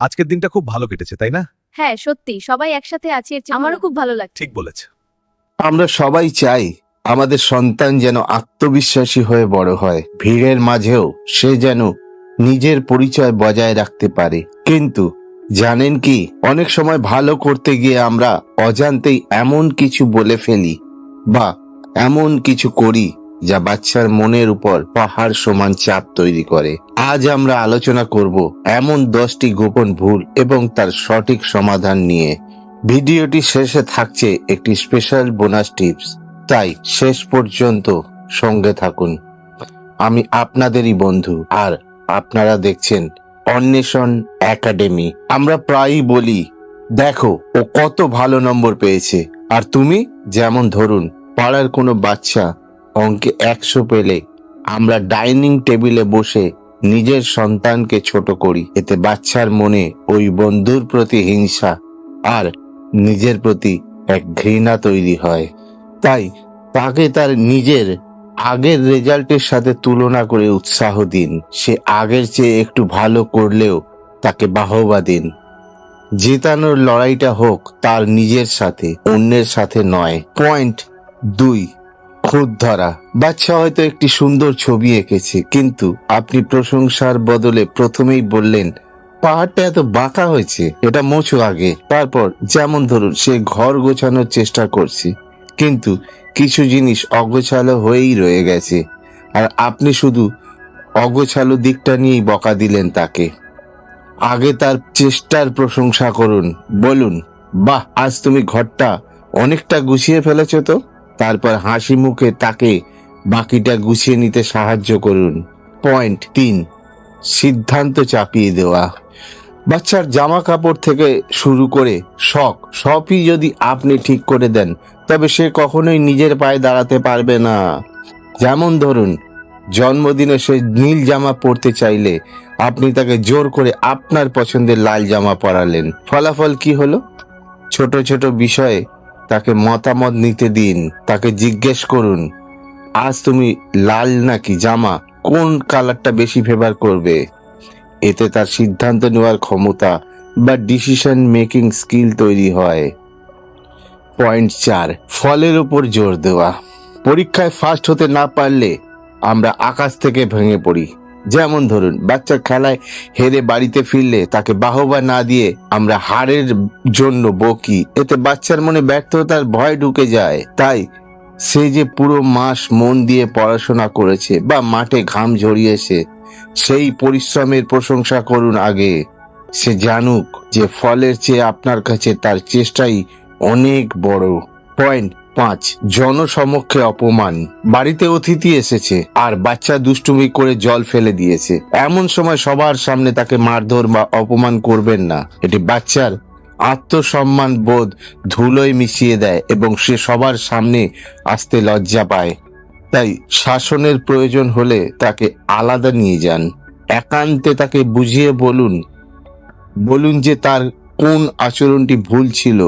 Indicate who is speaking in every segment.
Speaker 1: আজকের দিনটা খুব ভালো কেটেছে তাই না?
Speaker 2: হ্যাঁ সত্যি। সবাই একসাথে আছি এর চেয়ে আমারও খুব ভালো লাগছে।
Speaker 1: ঠিক বলেছে।
Speaker 3: আমরা সবাই চাই আমাদের সন্তান যেন আত্মবিশ্বাসী হয়ে বড় হয়। ভিড়ের মাঝেও সে যেন নিজের পরিচয় বজায় রাখতে পারে। কিন্তু জানেন কি অনেক সময় ভালো করতে গিয়ে আমরা অজান্তেই এমন কিছু বলে ফেলি বা এমন কিছু করি যা বাচ্চার মনের উপর পাহাড় সমান চাপ তৈরি করে। আজ আমরা আলোচনা করব এমন দশটি গোপন ভুল এবং তার সঠিক সমাধান নিয়ে। ভিডিওটি শেষে থাকছে একটি স্পেশাল বোনাস টিপস তাই শেষ পর্যন্ত সঙ্গে থাকুন। আমি আপনাদেরই বন্ধু আর আপনারা দেখছেন অন্বেষণ একাডেমি। আমরা প্রায়ই বলি, দেখো, ও কত ভালো নম্বর পেয়েছে। আর তুমি, যেমন ধরুন, পাড়ার কোনো বাচ্চা অঙ্কে একশো পেলে আমরা ডাইনিং টেবিলে বসে নিজের সন্তানকে ছোট করি। এতে বাচ্চার মনে ওই বন্ধুর প্রতি হিংসা আর নিজের প্রতি এক ঘৃণা তৈরি হয়। তাই তাকে তার নিজের আগের রেজাল্টের সাথে তুলনা করে উৎসাহ দিন। সে আগের চেয়ে একটু ভালো করলেও তাকে বাহবা দিন। জেতানোর লড়াইটা হোক তার নিজের সাথে, অন্যের সাথে নয়। পয়েন্ট দুই খুদ ধরা বাচ্চা হয়তো একটি সুন্দর ছবি এঁকেছে, কিন্তু আপনি প্রশংসার বদলে প্রথমেই বললেন, পাহাড়টা এত বাঁকা হয়েছে, এটা মোছো আগে। তারপর যেমন ধরুন, সে ঘর গোছানোর চেষ্টা করছে, কিন্তু কিছু জিনিস অগোছালো হয়েই রয়ে গেছে। আর আপনি শুধু অগোছালো দিকটা নিয়েই বকা দিলেন তাকে। আগে তার চেষ্টার প্রশংসা করুন, বলুন, বাহ, আজ তুমি ঘরটা অনেকটা গুছিয়ে ফেলেছ তো? তারপর হাসি মুখে তাকে বাকিটা গুছিয়ে নিতে সাহায্য করুন। পয়েন্ট তিন, সিদ্ধান্ত চাপিয়ে দেওয়া। বাচ্চার জামা কাপড় থেকে শুরু করে শখ সবই যদি আপনি ঠিক করে দেন, তবে সে কখনোই নিজের পায়ে দাঁড়াতে পারবে না। যেমন ধরুন, জন্মদিনে সে নীল জামা পরতে চাইলে আপনি তাকে জোর করে আপনার পছন্দের লাল জামা পরালেন। ফলাফল কি হলো? ছোট ছোট বিষয়ে তাকে মতামত নিতে দিন, তাকে জিজ্ঞেস করুন। আজ তুমি লাল নাকি জামা? কোন কালারটা বেশি ফেভার করবে? এতে তার সিদ্ধান্ত নেওয়ার ক্ষমতা বা ডিসিশন মেকিং স্কিল তৈরি হয়। পয়েন্ট চার, ফলের উপর জোর দেওয়া। পরীক্ষায় ফার্স্ট হতে না পারলে আমরা আকাশ থেকে ভেঙে পড়ি। যেমন ধরুন, বাচ্চা খেলায় হেরে বাড়িতে ফিরলে তাকে বাহবা না দিয়ে আমরা হারের জন্য বকি। এতে বাচ্চার মনে ব্যর্থতার ভয় ঢুকে যায়। তাই সে যে পুরো মাস মন দিয়ে পড়াশোনা করেছে বা মাঠে ঘাম ঝরিয়েছে, সেই পরিশ্রমের প্রশংসা করুন আগে। সে জানুক যে ফলের চেয়ে আপনার কাছে তার চেষ্টাই অনেক বড়। পয়েন্ট। পাঁচ, জনসমক্ষে অপমান। বাড়িতে অতিথি এসেছে আর বাচ্চা দুষ্টুমি করে জল ফেলে দিয়েছে। এমন সময় সবার সামনে তাকে মারধর বা অপমান করবেন না। এটি বাচ্চার আত্মসম্মান বোধ ধুলোয় মিশিয়ে দেয় এবং সে সবার সামনে আসতে লজ্জা পায়। তাই শাসনের প্রয়োজন হলে তাকে আলাদা নিয়ে যান। একান্তে তাকে বুঝিয়ে বলুন বলুন যে তার কোন আচরণটি ভুল ছিল।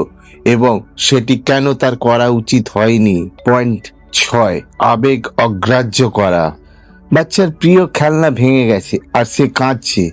Speaker 3: এবং সেটি কেন তার করা উচিত হয়নি? পয়েন্ট ছয়, আবেগ অগ্রাহ্য করা। বাচ্চার প্রিয় খেলনা ভেঙে গেছে আর সে কাঁদছে।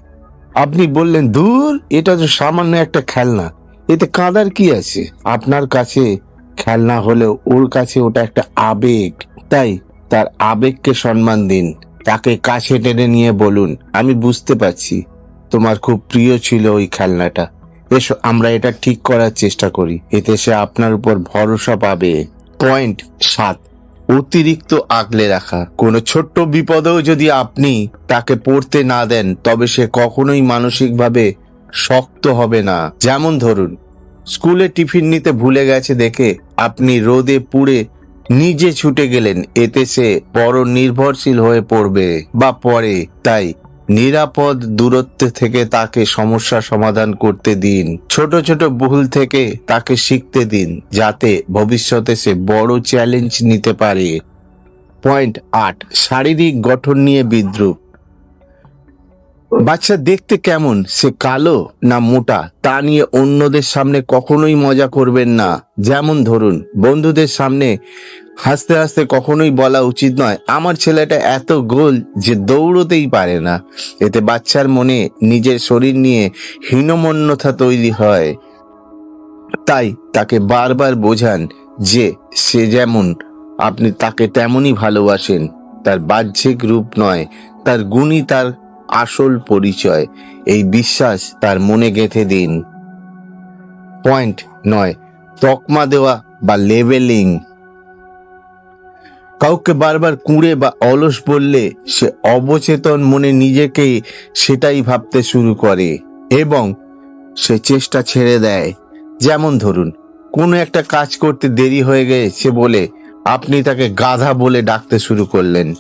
Speaker 3: আপনি বললেন, দূর, এটা তো সামান্য একটা খেলনা। এতে কাঁদার কি আছে? আপনার কাছে খেলনা হলেও ওর কাছে ওটা একটা আবেগ। তাই তার আবেগকে সম্মান দিন। তাকে কাছে টেনে নিয়ে বলুন, আমি বুঝতে পারছি, তোমার খুব প্রিয় ছিল ওই খেলনাটা। এসো আমরা এটা ঠিক করার চেষ্টা করি। এতে সে আপনার উপর ভরসা পাবে। পয়েন্ট সাত। অতিরিক্ত আগলে রাখা। কোনো ছোট্ট বিপদেও যদি আপনি তাকে পড়তে না দেন, তবে সে কখনোই মানসিকভাবে শক্ত হবে না। যেমন ধরুন, স্কুলে টিফিন নিতে ভুলে গেছে দেখে আপনি রোদে পুড়ে নিজে ছুটে গেলেন। এতে সে বড় নির্ভরশীল হয়ে পড়বে, বা পড়ে। তাই নিরাপদ দূরত্বে থেকে তাকে সমস্যা সমাধান করতে দিন। ছোট ছোট ভুল থেকে তাকে শিখতে দিন, যাতে ভবিষ্যতে সে বড় চ্যালেঞ্জ নিতে পারে। পয়েন্ট আট, শারীরিক গঠন নিয়ে বিদ্রুপ। বাচ্চা দেখতে কেমন? সে কালো না মোটা? তা নিয়ে অন্যদের সামনে কখনোই মজা করবেন না। যেমন ধরুন, বন্ধুদের সামনে হাসতে হাসতে কখনোই বলা উচিত নয়, আমার ছেলেটা এত গোল যে দৌড়তেই পারে না। এতে বাচ্চার মনে নিজের শরীর নিয়ে হীনমন্যতা তৈরি হয়। তাই তাকে বারবার বোঝান যে সে যেমন, আপনি তাকে তেমনই ভালোবাসেন। তার বাহ্যিক রূপ নয়, তার গুণই তার আসল পরিচয়, এই বিশ্বাস তার মনে গেঁথে দিন। পয়েন্ট নয়, তকমা দেওয়া বা লেবেলিং। কাউকে বারবার কুঁড়ে বা অলস বললে সে অবচেতন মনে নিজেকেই সেটাই ভাবতে শুরু করে এবং সে চেষ্টা ছেড়ে দেয়। যেমন ধরুন, কোনো একটা কাজ করতে দেরি হয়ে গেছে বলে আপনি তাকে গাধা বলে ডাকতে শুরু করলেন।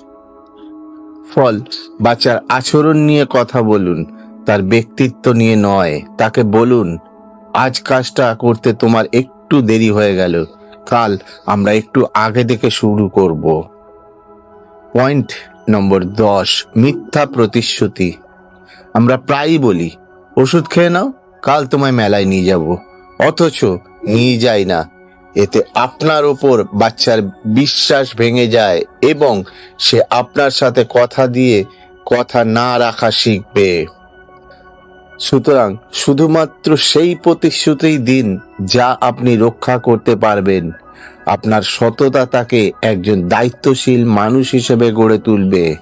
Speaker 3: ফল, বাচ্চার আচরণ নিয়ে কথা বলুন, তার ব্যক্তিত্ব নিয়ে নয়, তাকে বলুন, আজ কাজটা করতে তোমার একটু দেরি হয়ে গেল, কাল আমরা একটু আগে থেকে শুরু করব। পয়েন্ট নম্বর দশ, মিথ্যা প্রতিশ্রুতি। আমরা প্রায়ই বলি, ওষুধ খেয়ে নাও, কাল তোমায় মেলায় নিয়ে যাব, অথচ নিয়ে যাই না। এতে আপনার ওপর বাচ্চার বিশ্বাস ভেঙে যায় এবং সে আপনার সাথে কথা দিয়ে কথা না রাখা শিখবে। সুতরাং শুধুমাত্র সেই প্রতিশ্রুতি দিন যা আপনি রক্ষা করতে পারবেন। আপনার সততা তাকে একজন দায়িত্বশীল মানুষ হিসেবে গড়ে তুলবে।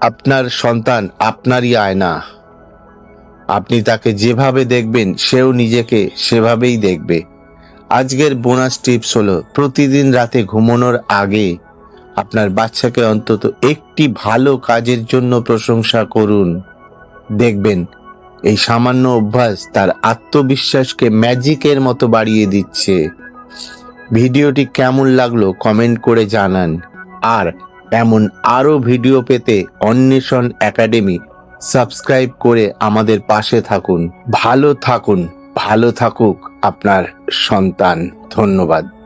Speaker 3: আপনার সন্তান আপনারই আয়না। আপনি তাকে যেভাবে দেখবেন, সেও নিজেকে সেভাবেই দেখবে। আজকের বোনাস টিপস হলো, প্রতিদিন রাতে ঘুমানোর আগে আপনার বাচ্চাকে অন্তত একটি ভালো কাজের জন্য প্রশংসা করুন। দেখবেন, এই সামান্য অভ্যাস তার আত্মবিশ্বাসকে ম্যাজিকের মতো বাড়িয়ে দিচ্ছে। ভিডিওটি কেমন লাগল কমেন্ট করে জানান। আর এমন আরও ভিডিও পেতে অন্বেষণ একাডেমি সাবস্ক্রাইব করে আমাদের পাশে থাকুন। ভালো থাকুন। ভালো থাকুক আপনার সন্তান। ধন্যবাদ।